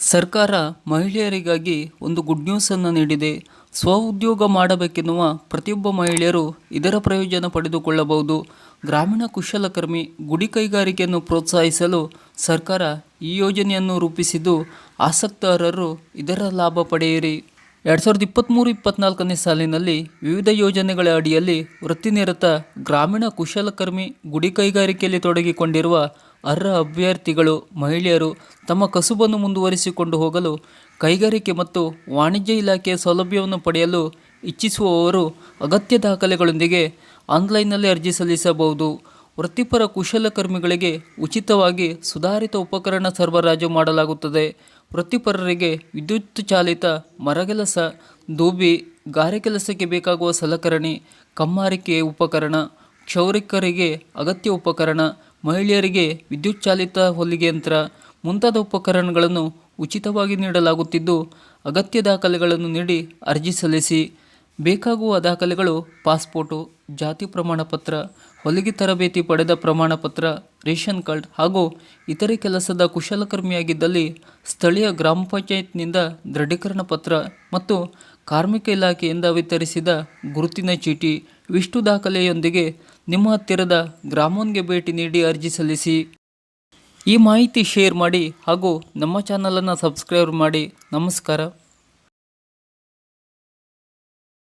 ಸರ್ಕಾರ ಮಹಿಳೆಯರಿಗಾಗಿ ಒಂದು ಗುಡ್ ನ್ಯೂಸನ್ನು ನೀಡಿದೆ. ಸ್ವಉದ್ಯೋಗ ಮಾಡಬೇಕೆನ್ನುವ ಪ್ರತಿಯೊಬ್ಬ ಮಹಿಳೆಯರು ಇದರ ಪ್ರಯೋಜನ ಪಡೆದುಕೊಳ್ಳಬಹುದು. ಗ್ರಾಮೀಣ ಕುಶಲಕರ್ಮಿ ಗುಡಿ ಕೈಗಾರಿಕೆಯನ್ನು ಪ್ರೋತ್ಸಾಹಿಸಲು ಸರ್ಕಾರ ಈ ಯೋಜನೆಯನ್ನು ರೂಪಿಸಿದ್ದು, ಆಸಕ್ತರರು ಇದರ ಲಾಭ ಪಡೆಯಿರಿ. ಎರಡು ಸಾವಿರದ ಇಪ್ಪತ್ತ್ಮೂರು ಇಪ್ಪತ್ತ್ನಾಲ್ಕನೇ ಸಾಲಿನಲ್ಲಿ ವಿವಿಧ ಯೋಜನೆಗಳ ಅಡಿಯಲ್ಲಿ ವೃತ್ತಿನಿರತ ಗ್ರಾಮೀಣ ಕುಶಲಕರ್ಮಿ ಗುಡಿ ಕೈಗಾರಿಕೆಯಲ್ಲಿ ತೊಡಗಿಕೊಂಡಿರುವ ಅರ್ಹ ಅಭ್ಯರ್ಥಿಗಳು, ಮಹಿಳೆಯರು ತಮ್ಮ ಕಸುಬನ್ನು ಮುಂದುವರಿಸಿಕೊಂಡು ಹೋಗಲು ಕೈಗಾರಿಕೆ ಮತ್ತು ವಾಣಿಜ್ಯ ಇಲಾಖೆಯ ಸೌಲಭ್ಯವನ್ನು ಪಡೆಯಲು ಇಚ್ಛಿಸುವವರು ಅಗತ್ಯ ದಾಖಲೆಗಳೊಂದಿಗೆ ಆನ್ಲೈನ್ನಲ್ಲಿ ಅರ್ಜಿ ಸಲ್ಲಿಸಬಹುದು. ವೃತ್ತಿಪರ ಕುಶಲಕರ್ಮಿಗಳಿಗೆ ಉಚಿತವಾಗಿ ಸುಧಾರಿತ ಉಪಕರಣ ಸರಬರಾಜು ಮಾಡಲಾಗುತ್ತದೆ. ವೃತ್ತಿಪರರಿಗೆ ವಿದ್ಯುತ್ ಚಾಲಿತ ಮರಗೆಲಸ ದೂಬಿ, ಗಾರೆ ಕೆಲಸಕ್ಕೆ ಬೇಕಾಗುವ ಸಲಕರಣೆ, ಕಮ್ಮಾರಿಕೆ ಉಪಕರಣ, ಕ್ಷೌರಿಕರಿಗೆ ಅಗತ್ಯ ಉಪಕರಣ, ಮಹಿಳೆಯರಿಗೆ ವಿದ್ಯುತ್ ಚಾಲಿತ ಹೊಲಿಗೆ ಯಂತ್ರ ಮುಂತಾದ ಉಪಕರಣಗಳನ್ನು ಉಚಿತವಾಗಿ ನೀಡಲಾಗುತ್ತಿದ್ದು, ಅಗತ್ಯ ದಾಖಲೆಗಳನ್ನು ನೀಡಿ ಅರ್ಜಿ ಸಲ್ಲಿಸಿ. ಬೇಕಾಗುವ ದಾಖಲೆಗಳು, ಪಾಸ್ಪೋರ್ಟು ಜಾತಿ ಪ್ರಮಾಣ ಪತ್ರ ಹೊಲಿಗೆ ತರಬೇತಿ ಪಡೆದ ಪ್ರಮಾಣ ಪತ್ರ ರೇಷನ್ ಕಾರ್ಡ್ ಹಾಗೂ ಇತರೆ ಕೆಲಸದ ಕುಶಲಕರ್ಮಿಯಾಗಿದ್ದಲ್ಲಿ ಸ್ಥಳೀಯ ಗ್ರಾಮ ಪಂಚಾಯತ್ನಿಂದ ದೃಢೀಕರಣ ಪತ್ರ ಮತ್ತು ಕಾರ್ಮಿಕ ಇಲಾಖೆಯಿಂದ ವಿತರಿಸಿದ ಗುರುತಿನ ಚೀಟಿ, ವಿಷ್ಣು ದಾಖಲೆಯೊಂದಿಗೆ ನಿಮ್ಮ ಹತ್ತಿರದ ಗ್ರಾಮೋನ್ಗೆ ಭೇಟಿ ನೀಡಿ ಅರ್ಜಿ ಸಲ್ಲಿಸಿ. ಈ ಮಾಹಿತಿ ಶೇರ್ ಮಾಡಿ ಹಾಗೂ ನಮ್ಮ ಚಾನಲನ್ನು ಸಬ್ಸ್ಕ್ರೈಬ್ ಮಾಡಿ. ನಮಸ್ಕಾರ.